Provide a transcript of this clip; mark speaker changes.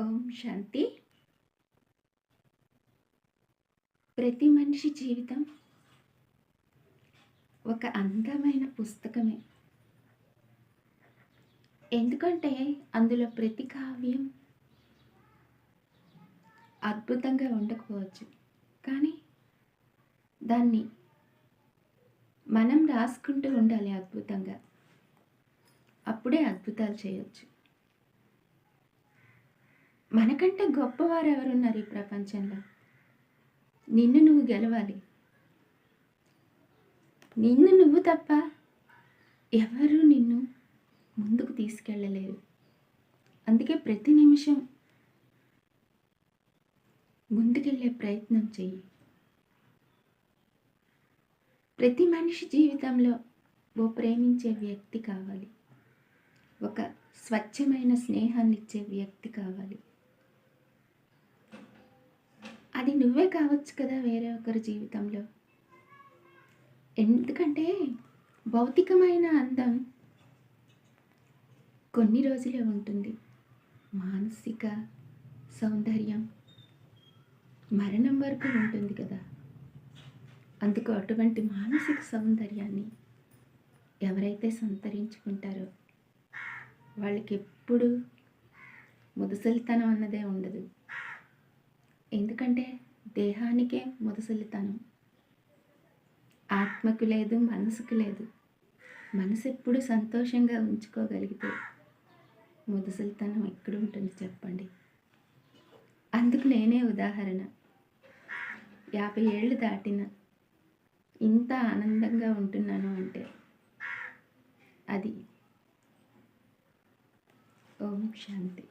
Speaker 1: ఓం శాంతి. ప్రతి మనిషి జీవితం ఒక అందమైన పుస్తకమే. ఎందుకంటే అందులో ప్రతి కావ్యం అద్భుతంగా ఉండకపోవచ్చు. కానీ దాన్ని మనం రాసుకుంటూ ఉండాలి అద్భుతంగా. అప్పుడే అద్భుతాలు చేయొచ్చు. మనకంటే గొప్పవారు ఎవరున్నారు ఈ ప్రపంచంలో? నిన్ను నువ్వు గెలవాలి. నిన్ను నువ్వు తప్ప ఎవరు నిన్ను ముందుకు తీసుకెళ్ళలేరు. అందుకే ప్రతి నిమిషం ముందుకెళ్ళే ప్రయత్నం చెయ్యి. ప్రతి మనిషి జీవితంలో ఓ ప్రేమించే వ్యక్తి కావాలి. ఒక స్వచ్ఛమైన స్నేహాన్ని ఇచ్చే వ్యక్తి కావాలి. అది నువ్వే కావచ్చు కదా వేరే ఒకరి జీవితంలో. ఎందుకంటే భౌతికమైన అందం కొన్ని రోజులే ఉంటుంది. మానసిక సౌందర్యం మరణం వరకు ఉంటుంది కదా. అందుకు అటువంటి మానసిక సౌందర్యాన్ని ఎవరైతే సంతరించుకుంటారో వాళ్ళకి ఎప్పుడు ముదసలితనం అన్నదే ఉండదు. ఎందుకంటే దేహానికే ముదసలితనం ఆత్మకు లేదు మనసుకు లేదు. మనసు ఎప్పుడు సంతోషంగా ఉంచుకోగలిగితే ముదసలితనం ఎక్కడ ఉంటుంది చెప్పండి. అందుకు నేనే ఉదాహరణ. యాభై ఏళ్ళు దాటిన ఇంత ఆనందంగా ఉంటున్నాను అంటే అది ఓం శాంతి.